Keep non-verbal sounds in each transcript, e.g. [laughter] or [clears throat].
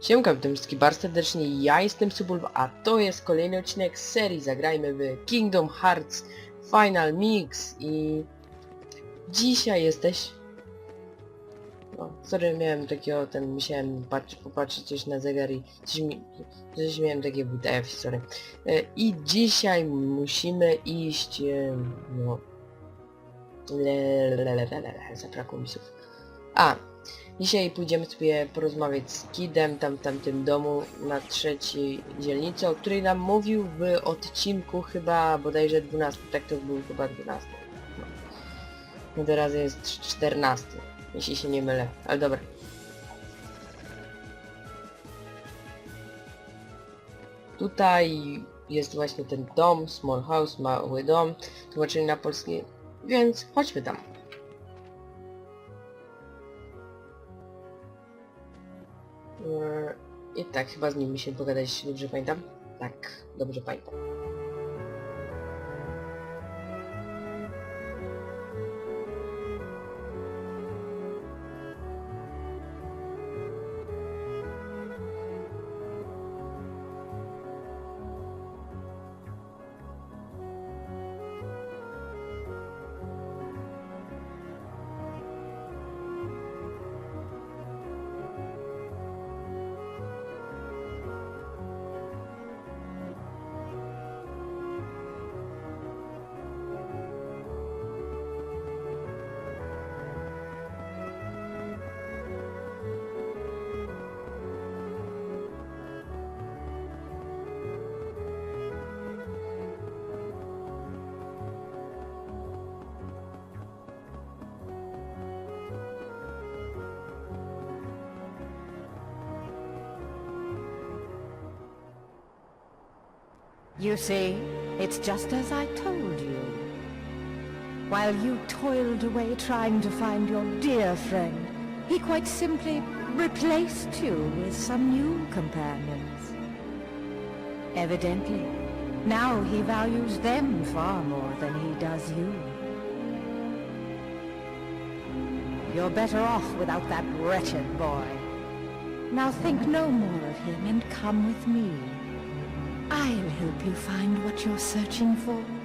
Siemka, witam wszystkich bardzo serdecznie, ja jestem Subulba, a to jest kolejny odcinek z serii Zagrajmy w Kingdom Hearts Final Mix i dzisiaj jesteś... No, sorry, miałem takiego, ten, musiałem popatrzeć coś na zegar i coś mi... Coś miałem takie WTF, sorry. E, I dzisiaj musimy iść, e, no... Le, le, le, le, le. A, Dzisiaj pójdziemy sobie porozmawiać z Kidem tam tamtym domu na trzeciej dzielnicy, o której nam mówił w odcinku chyba bodajże 12, tak to był chyba 12. No, no teraz jest 14, jeśli się nie mylę, ale dobra. Tutaj jest właśnie ten dom, small house, mały dom, tłumaczenie na polski, więc chodźmy tam. Tak, chyba z nim mi się pogadać, dobrze pamiętam? Tak, dobrze pamiętam. You see, it's just as I told you. While you toiled away trying to find your dear friend, he quite simply replaced you with some new companions. Evidently, now he values them far more than he does you. You're better off without that wretched boy. Now think no more of him and come with me. I'll help you find what you're searching for.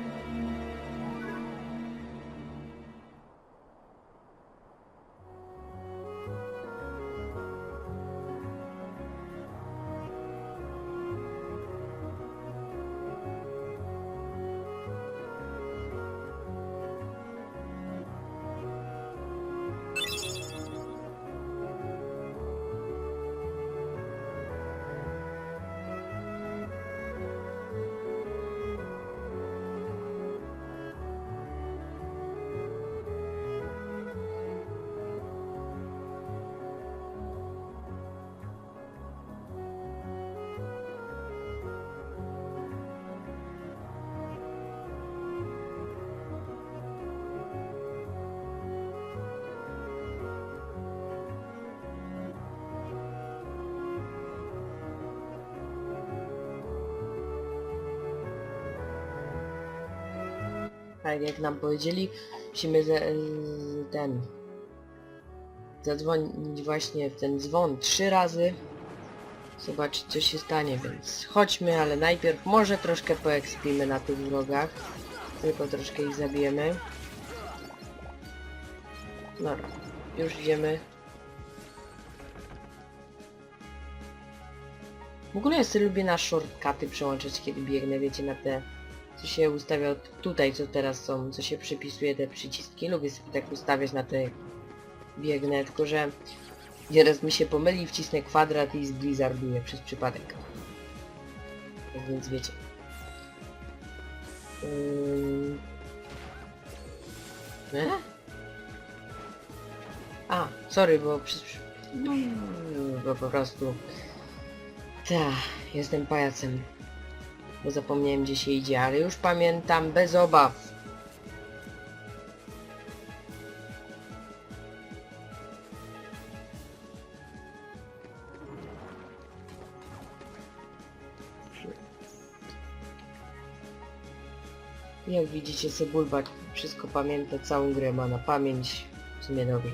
Tak jak nam powiedzieli, musimy z- ten zadzwonić właśnie w ten dzwon trzy razy. Zobaczyć co się stanie, więc chodźmy, ale najpierw może troszkę poekspimy na tych wrogach. Tylko troszkę ich zabijemy. Dobra, już idziemy. W ogóle ja sobie lubię na shortcuty przełączać kiedy biegnę, wiecie, na te co się ustawia tutaj, co teraz są, co się przypisuje te przyciski. Lubię sobie tak ustawiać na te biegnę, tylko że nieraz mi się pomyli, wcisnę kwadrat i zblizzarduję przez przypadek. Tak więc wiecie. Ym... E? A, sorry, bo przez... Bo po prostu... Ta, jestem pajacem bo zapomniałem gdzie się idzie, ale już pamiętam bez obaw. Jak widzicie, Sebulba wszystko pamięta, całą grę ma na pamięć. W sumie dobrze.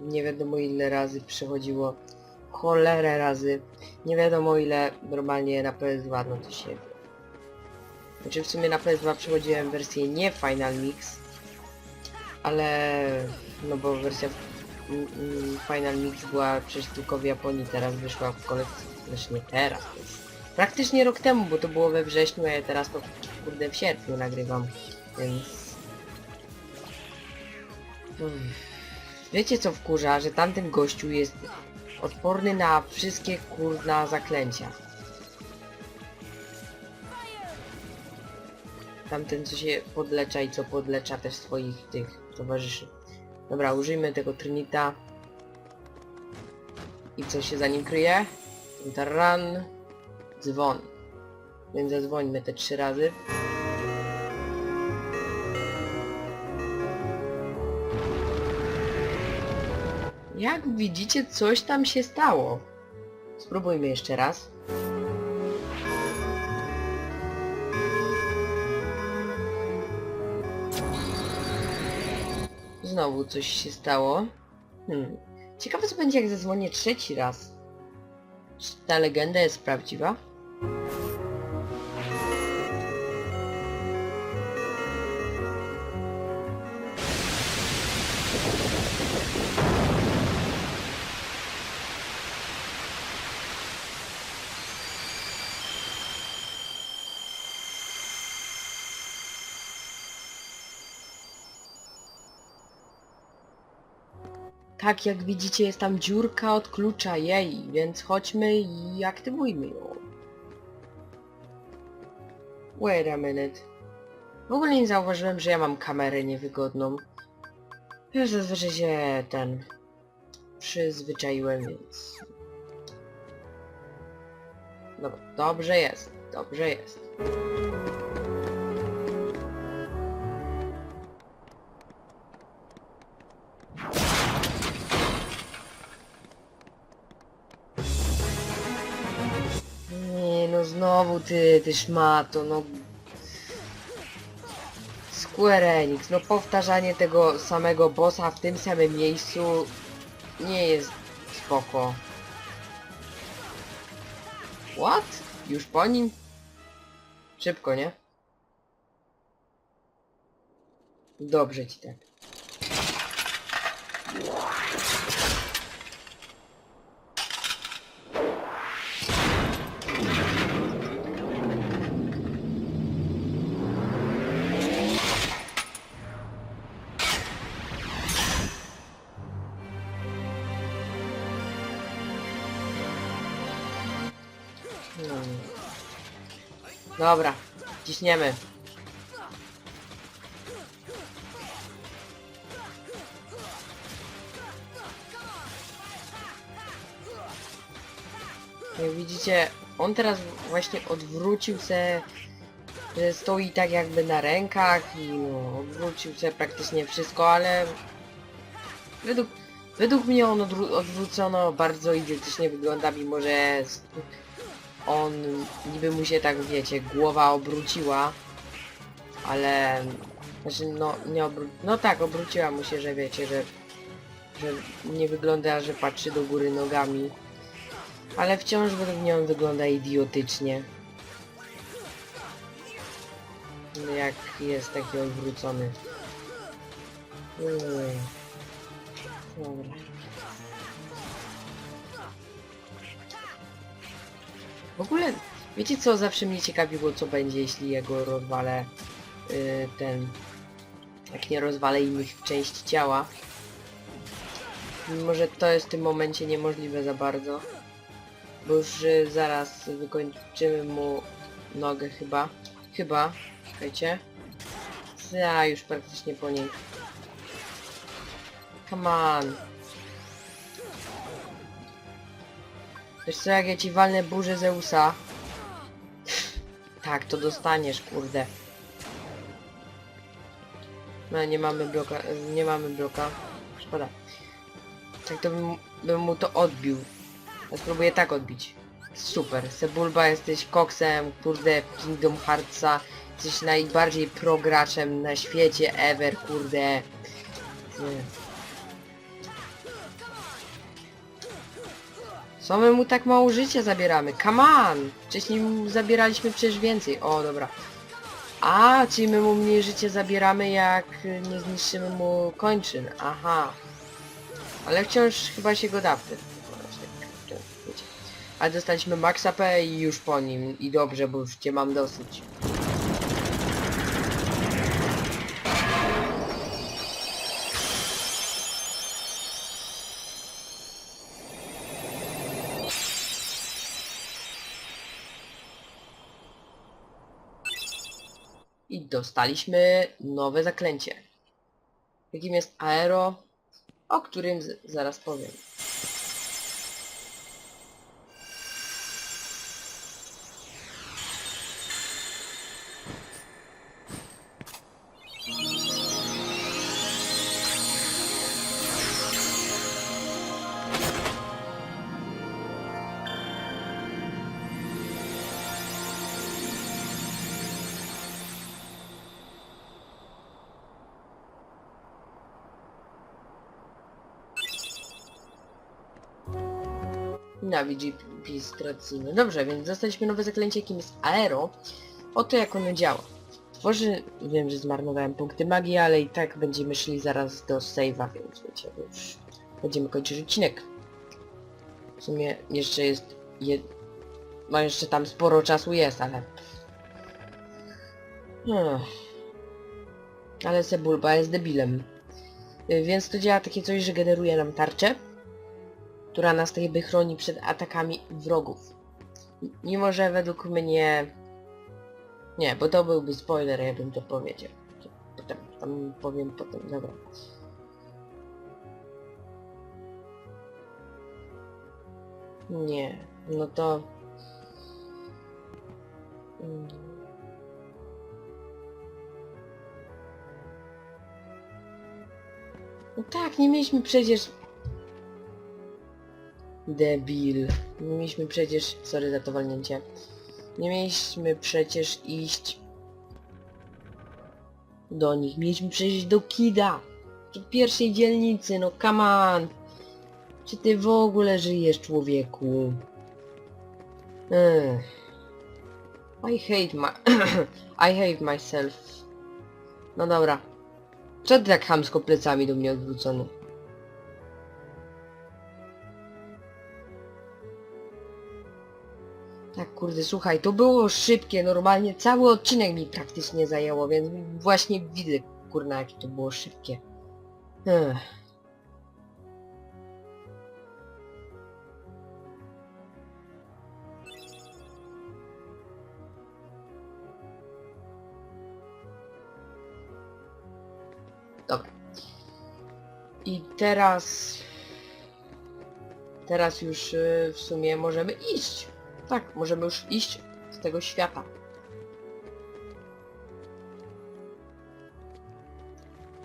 Nie wiadomo ile razy przechodziło. Cholerę razy. Nie wiadomo ile normalnie na PS2 no to się... Znaczy w sumie na PS2 przechodziłem wersję nie Final Mix, ale no bo wersja Final Mix była przecież tylko w Japonii, teraz wyszła w kolekcji, znaczy nie teraz, praktycznie rok temu, bo to było we wrześniu, a ja teraz to kurde w sierpniu nagrywam, więc... Hmm. Wiecie co wkurza, że tamten gościu jest odporny na wszystkie kurna zaklęcia. Tamten co się podlecza i co podlecza też swoich tych towarzyszy. Dobra, użyjmy tego Trinita. I co się za nim kryje? Taran. Dzwon. Więc zadzwońmy te trzy razy. Jak widzicie, coś tam się stało. Spróbujmy jeszcze raz. Znowu coś się stało. Hmm. Ciekawe co będzie jak zadzwonię trzeci raz. Czy ta legenda jest prawdziwa? Tak, jak widzicie jest tam dziurka od klucza jej, więc chodźmy i aktywujmy ją. Wait a minute. W ogóle nie zauważyłem, że ja mam kamerę niewygodną. Ja zazwyczaj się ten przyzwyczaiłem, więc... Dobra, dobrze jest, dobrze jest. Ty, ty szmato, no... Square Enix, no powtarzanie tego samego bossa w tym samym miejscu nie jest spoko. What? Już po nim? Szybko, nie? Dobrze ci tak. Dobra, ciśniemy. Jak widzicie, on teraz właśnie odwrócił se, że stoi tak jakby na rękach i no, odwrócił se praktycznie wszystko, ale według, według mnie on odwró- odwrócono bardzo idiotycznie wygląda, mimo że on niby mu się tak wiecie, głowa obróciła, ale znaczy no nie obró... no tak obróciła mu się, że wiecie, że że nie wygląda, że patrzy do góry nogami. Ale wciąż według mnie on wygląda idiotycznie. Jak jest taki odwrócony. Dobra. W ogóle, wiecie co zawsze mnie ciekawiło, co będzie, jeśli jego rozwalę yy, ten... Jak nie rozwalę innych części ciała. Mimo, że to jest w tym momencie niemożliwe za bardzo. Bo już y, zaraz wykończymy mu nogę chyba. Chyba. Czekajcie. Ja już praktycznie po niej. Come on. Wiesz co, jak ja ci walnę burzę Zeusa? Tak, to dostaniesz, kurde. No, nie mamy bloka, nie mamy bloka. Szkoda. Tak to bym, bym mu to odbił. Ja spróbuję tak odbić. Super. Sebulba, jesteś koksem, kurde, Kingdom Heartsa. Jesteś najbardziej pro graczem na świecie ever, kurde. Nie. Co my mu tak mało życia zabieramy? Come on! Wcześniej mu zabieraliśmy przecież więcej. O, dobra. A, czyli my mu mniej życia zabieramy, jak nie zniszczymy mu kończyn. Aha. Ale wciąż chyba się go da. Ale dostaliśmy Max AP i już po nim. I dobrze, bo już cię mam dosyć. Dostaliśmy nowe zaklęcie. Jakim jest Aero, o którym zaraz powiem. Nienawidzi rejestracyjny. Dobrze, więc dostaliśmy nowe zaklęcie, jakim jest Aero. Oto jak ono działa. Tworzy... Wiem, że zmarnowałem punkty magii, ale i tak będziemy szli zaraz do save'a, więc wiecie, już będziemy kończyć odcinek. W sumie jeszcze jest... Jed... No jeszcze tam sporo czasu jest, ale... Hmm. Ale Sebulba jest debilem. Więc to działa takie coś, że generuje nam tarczę która nas jakby chroni przed atakami wrogów. Mimo, że według mnie... Nie, bo to byłby spoiler, ja bym to powiedział. Potem, tam powiem potem, dobra. Nie, no to... Mm. No tak, nie mieliśmy przecież Debil. Nie mieliśmy przecież... Sorry za to walnięcie. Nie mieliśmy przecież iść... Do nich. Mieliśmy przecież do Kida. Do pierwszej dzielnicy, no come on. Czy ty w ogóle żyjesz, człowieku? Ech. I hate my... [clears throat] I hate myself. No dobra. Co ty tak chamsko plecami do mnie odwrócony? Kurde, słuchaj, to było szybkie, normalnie cały odcinek mi praktycznie zajęło, więc właśnie widzę, kurna, jakie to było szybkie. Ech. Dobra. I teraz... Teraz już y, w sumie możemy iść. Tak, możemy już iść z tego świata.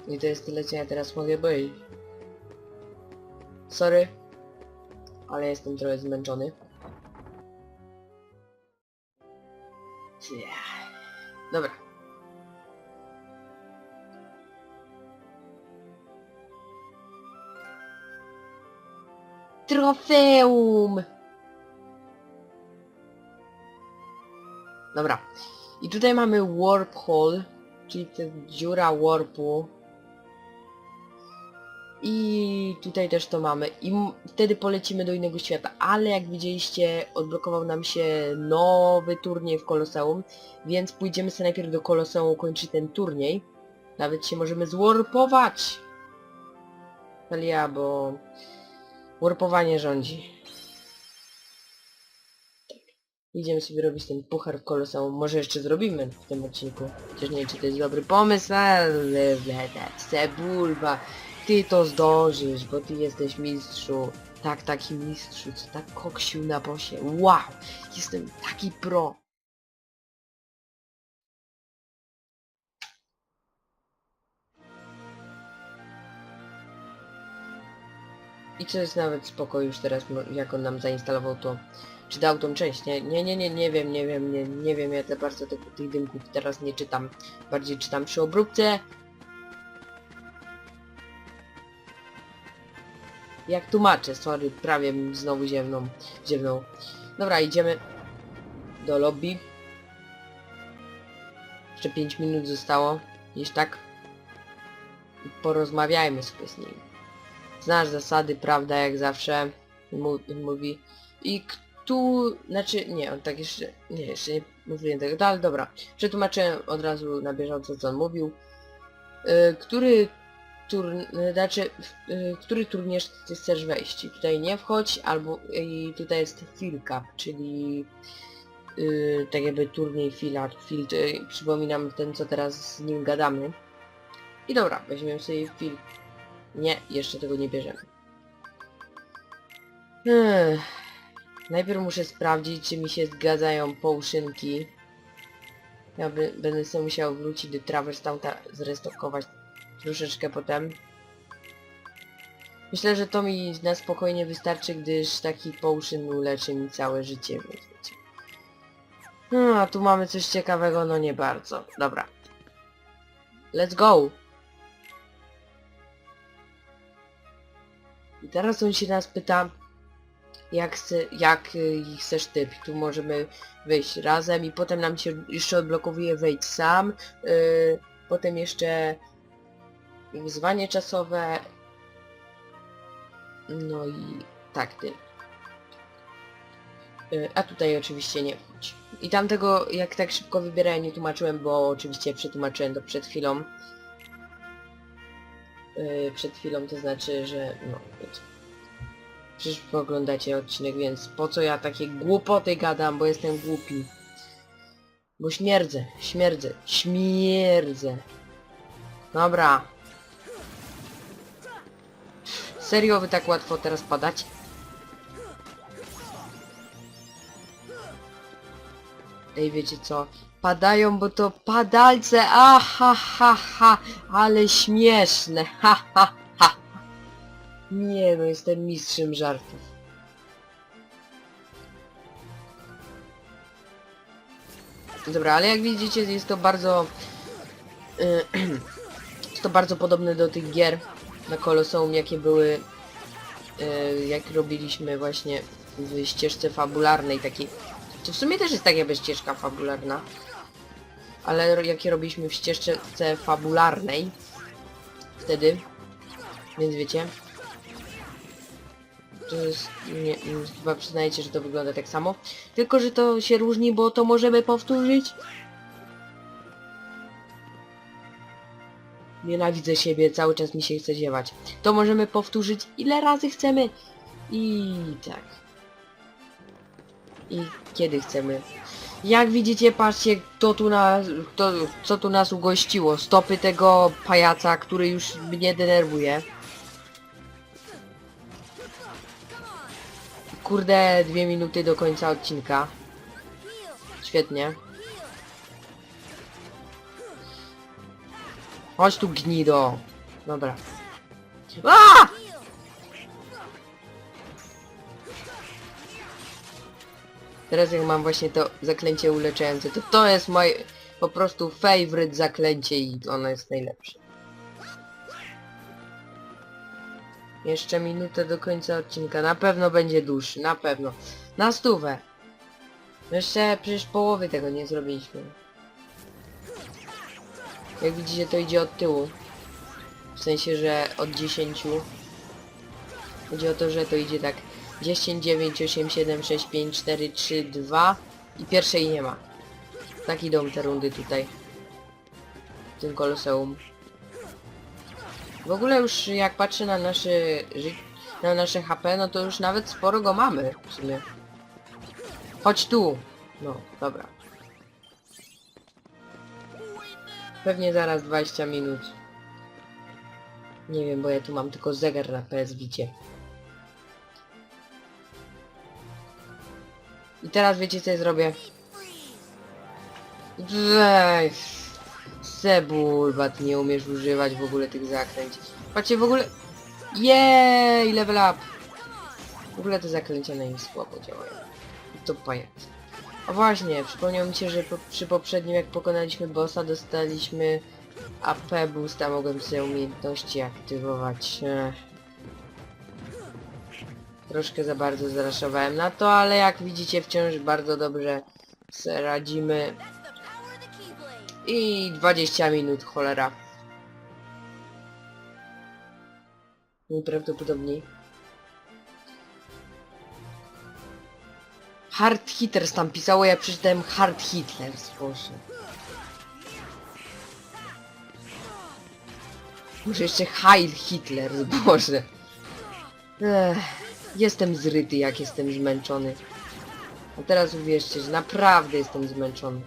I to jest tyle, co ja teraz mogę być. Sorry, ale jestem trochę zmęczony. Dobra. Trofeum! Dobra. I tutaj mamy warp hole, czyli ta dziura warpu. I tutaj też to mamy. I wtedy polecimy do innego świata. Ale jak widzieliście, odblokował nam się nowy turniej w Koloseum. Więc pójdziemy sobie najpierw do Koloseum kończyć ten turniej. Nawet się możemy zwarpować. Felia, bo... Warpowanie rządzi. Idziemy sobie robić ten puchar w Koloseum. Może jeszcze zrobimy w tym odcinku. Chociaż nie wiem, czy to jest dobry pomysł, ale... Cebulba. Ty to zdążysz, bo ty jesteś mistrzu. Tak, taki mistrzu, co tak koksił na bosie. Wow! Jestem taki pro. I co jest nawet spoko już teraz, jak on nam zainstalował to. Czy dał tą część? Nie, nie, nie, nie, nie wiem, nie wiem, nie, nie wiem, ja za bardzo tych, tych dymków teraz nie czytam. Bardziej czytam przy obróbce. jak tłumaczę, sorry, prawie znowu ziewną, ziewnął. Dobra, idziemy do lobby. Jeszcze 5 minut zostało, gdzieś tak. Porozmawiajmy sobie z nim. Znasz zasady, prawda, jak zawsze mówi. I tu, znaczy, nie, on tak jeszcze, nie, jeszcze nie mówiłem tego, no, ale dobra. Przetłumaczyłem od razu na bieżąco, co on mówił. Y, który tur, y, znaczy, y, który turniej ty chcesz wejść? I tutaj nie wchodź, albo i tutaj jest fill cup, czyli y, tak jakby turniej fila, field, y, przypominam ten, co teraz z nim gadamy. I dobra, weźmiemy sobie fil. Nie, jeszcze tego nie bierzemy. Najpierw muszę sprawdzić, czy mi się zgadzają połszynki. Ja by, będę sobie musiał wrócić do Traverse Town'a, zrestokować troszeczkę potem. Myślę, że to mi na spokojnie wystarczy, gdyż taki potion uleczy mi całe życie, więc wiecie. No, a tu mamy coś ciekawego, no nie bardzo. Dobra. Let's go! I teraz on się nas pyta, jak, chce, jak y, chcesz typ. Tu możemy wyjść razem i potem nam się jeszcze odblokowuje wejdź sam. y, potem jeszcze wyzwanie czasowe. No i tak ty. Y, A tutaj oczywiście nie wchodź. I tamtego jak tak szybko wybierałem nie tłumaczyłem, bo oczywiście przetłumaczyłem to przed chwilą. Przed chwilą to znaczy, że no. Przecież oglądacie odcinek, więc po co ja takie głupoty gadam, bo jestem głupi. Bo śmierdzę, śmierdzę, śmierdzę. Dobra. Serio wy tak łatwo teraz padać? Ej, wiecie co? Padają, bo to padalce, a ha ha ale śmieszne, ha ha. Nie no, jestem mistrzem żartów. Dobra, ale jak widzicie jest to bardzo... y, [clears throat] jest to bardzo podobne do tych gier na Koloseum, jakie były... y, jak robiliśmy właśnie w ścieżce fabularnej takiej. To w sumie też jest tak jakby ścieżka fabularna. Ale jakie robiliśmy w ścieżce fabularnej wtedy. Więc wiecie. To jest, nie, chyba przyznajecie, że to wygląda tak samo. Tylko, że to się różni, bo to możemy powtórzyć. Nienawidzę siebie, cały czas mi się chce ziewać. To możemy powtórzyć ile razy chcemy. I tak. I kiedy chcemy. Jak widzicie, patrzcie, kto tu nas, kto, co tu nas ugościło. Stopy tego pajaca, który już mnie denerwuje. Kurde, dwie minuty do końca odcinka. Świetnie. Chodź tu gnido. Dobra. A! Teraz jak mam właśnie to zaklęcie uleczające, to to jest moje po prostu favorite zaklęcie i ono jest najlepsze. Jeszcze minutę do końca odcinka. Na pewno będzie dłuższy, na pewno. Na stówę. Jeszcze przecież połowy tego nie zrobiliśmy. Jak widzicie to idzie od tyłu. W sensie, że od 10. Chodzi o to, że to idzie tak 10, 9, 8, 7, 6, 5, 4, 3, 2 i pierwszej nie ma. Tak idą te rundy tutaj. W tym koloseum. W ogóle już jak patrzę na nasze na nasze HP, no to już nawet sporo go mamy w sumie. Chodź tu! No, dobra. Pewnie zaraz 20 minut. Nie wiem, bo ja tu mam tylko zegar na PS Vicie. I teraz wiecie co ja zrobię? Ej, Sebulba, ty nie umiesz używać w ogóle tych zaklęć. Patrzcie, w ogóle... Jej, level up! W ogóle te zaklęcia na słabo działają. To pajac. A właśnie, przypomniał mi się, że po, przy poprzednim jak pokonaliśmy bossa dostaliśmy AP boosta, mogłem sobie umiejętności aktywować. Troszkę za bardzo zaraszowałem na to, ale jak widzicie wciąż bardzo dobrze radzimy. I 20 minut, cholera. Najprawdopodobniej. Hard Hitters tam pisało, ja przeczytałem Hard Hitlers, boże. Może jeszcze Heil Hitler, boże. Ech, jestem zryty, jak jestem zmęczony. A teraz uwierzcie, że naprawdę jestem zmęczony.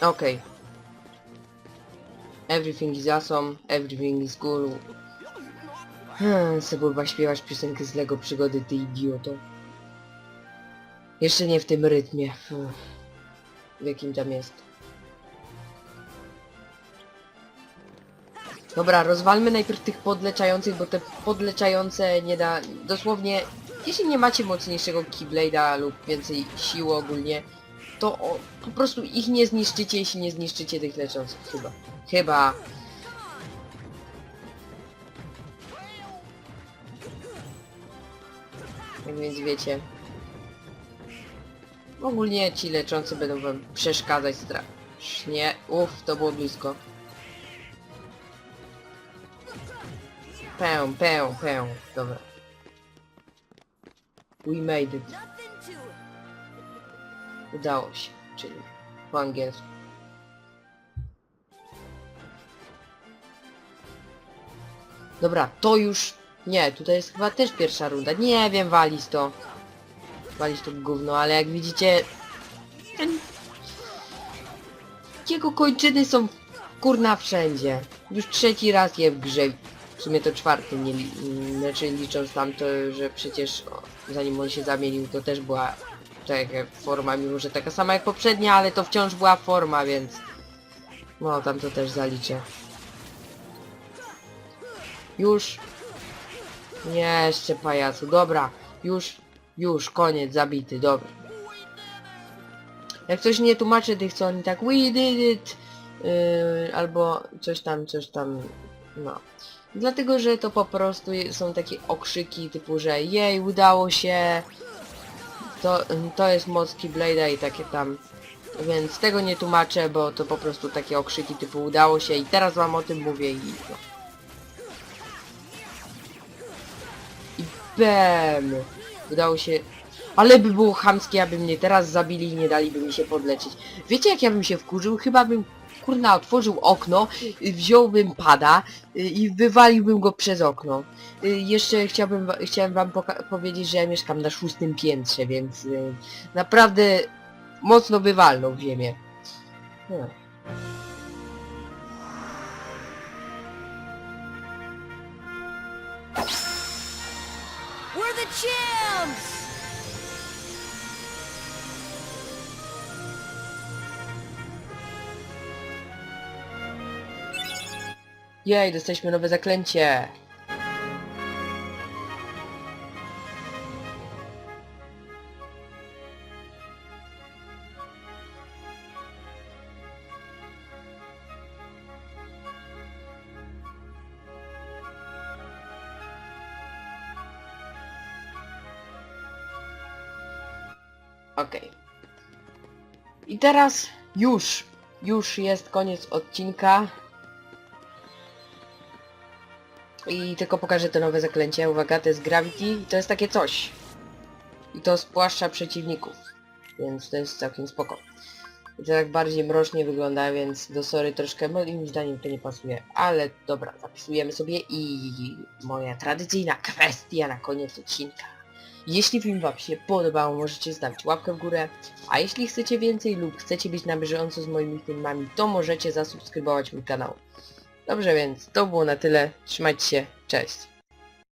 Okej. Everything is awesome, everything is cool. Hmm, Sebulba śpiewasz piosenkę z Lego Przygody, ty idioto. Jeszcze nie w tym rytmie. Uff. W jakim tam jest. Dobra, rozwalmy najpierw tych podleczających, bo te podleczające nie da... Dosłownie, jeśli nie macie mocniejszego Keyblade'a lub więcej siły ogólnie, to o, po prostu ich nie zniszczycie, jeśli nie zniszczycie tych leczących. Chyba. Chyba. Jak więc wiecie. Ogólnie ci leczący będą wam przeszkadzać strasznie. Uff, to było blisko. Pę, pę, pę. Dobra. We made it. Udało się, czyli po angielsku. Dobra, to już... Nie, tutaj jest chyba też pierwsza runda. Nie wiem, walić to. Walić to gówno, ale jak widzicie... Jego kończyny są kurna wszędzie. Już trzeci raz je w grze. W sumie to czwarty, nie znaczy licząc tam to, że przecież o, zanim on się zamienił, to też była taka forma, mimo że taka sama jak poprzednia, ale to wciąż była forma, więc... No, tam to też zaliczę. Już. Nie, jeszcze pajacu. Dobra, już, już, koniec, zabity, dobra. Jak ktoś nie tłumaczy tych, co oni tak we did it, yy, albo coś tam, coś tam, no. Dlatego, że to po prostu są takie okrzyki typu, że jej, udało się, to, to jest moc Keyblade'a i takie tam. Więc tego nie tłumaczę, bo to po prostu takie okrzyki typu udało się i teraz wam o tym mówię i no. I bam! Udało się... Ale by było chamskie, aby mnie teraz zabili i nie daliby mi się podleczyć. Wiecie jak ja bym się wkurzył? Chyba bym kurna otworzył okno, y, wziąłbym pada y, i wywaliłbym go przez okno. Y, Jeszcze chciałbym, chciałem wam powiedzieć, że ja mieszkam na szóstym piętrze, więc naprawdę mocno wywalną w ziemię. No. We're the champs! Jej, dostaliśmy nowe zaklęcie. Okej. I teraz już, już jest koniec odcinka. I tylko pokażę to nowe zaklęcie. Uwaga, to jest Gravity i to jest takie coś. I to spłaszcza przeciwników. Więc to jest całkiem spoko. I to tak bardziej mrocznie wygląda, więc do Sory troszkę moim zdaniem to nie pasuje. Ale dobra, zapisujemy sobie i moja tradycyjna kwestia na koniec odcinka. Jeśli film wam się podobał, możecie zostawić łapkę w górę, a jeśli chcecie więcej lub chcecie być na bieżąco z moimi filmami, to możecie zasubskrybować mój kanał. Dobrze więc, to było na tyle. Trzymajcie się, cześć.